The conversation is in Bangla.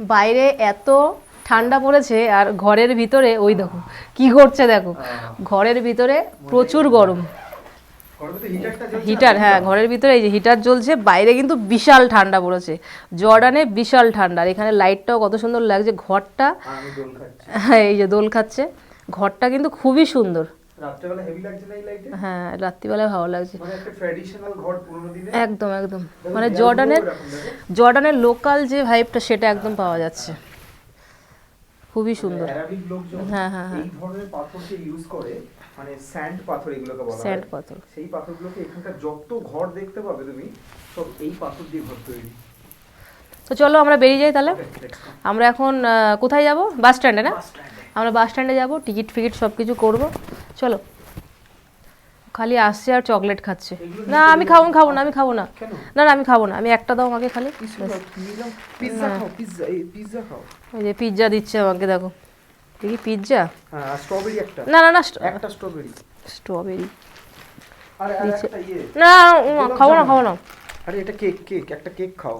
বাইরে এত ঠান্ডা পড়েছে আর ঘরের ভিতরে ওই দেখো কি করছে দেখো। ঘরের ভিতরে প্রচুর গরম। হিটার হ্যাঁ ঘরের ভিতরে এই যে হিটার জ্বলছে বাইরে কিন্তু বিশাল ঠান্ডা পড়েছে। জর্ডানে বিশাল ঠান্ডা আর এখানে লাইটটাও কত সুন্দর লাগছে ঘরটা খাচ্ছি। হ্যাঁ এই যে দোল খাচ্ছে। ঘরটা কিন্তু খুবই সুন্দর। রাত্রেবেলা হেভি লাগছে না এই লাইটে হ্যাঁ ভালো লাগছে। মানে একটা ট্র্যাডিশনাল ঘর পুরোনো দিনে একদম একদম। মানে জর্ডানের জর্ডানের লোকাল যে ভাইবটা সেটা একদম পাওয়া যাচ্ছে। খুবই সুন্দর। অ্যারাবিক লোকজন হ্যাঁ, হ্যাঁ। এই ধরনের পাথরকে ইউজ করে মানে স্যান্ড পাথর এগুলোকে বলা হয় স্যান্ড পাথর। সেই পাথরগুলোকে এখানকার যত ঘর দেখতে পাবে তুমি সব এই পাথর দিয়ে ঘর তৈরি। তো চলো আমরা বেরিয়ে যাই তাহলে. আমরা এখন কোথায় যাব? বাস স্ট্যান্ডে না। আমরা বাস স্ট্যান্ডে যাব টিকিট ফিকিট সব কিছু করব। চলো। খালি আসছে আর চকলেট খাচ্ছে। না আমি খাব না খাব না আমি খাব না। না না আমি খাব না আমি একটা দাও আমাকে খালি। ওই যে পিৎজা দিচ্ছে আমাকে দেখো। দেখি পিৎজা হ্যাঁ স্ট্রবেরি একটা। না না না একটা স্ট্রবেরি স্ট্রবেরি ইয়ে। না উম, খাব না খাব না। আরে এটা কেক কেক একটা কেক খাও।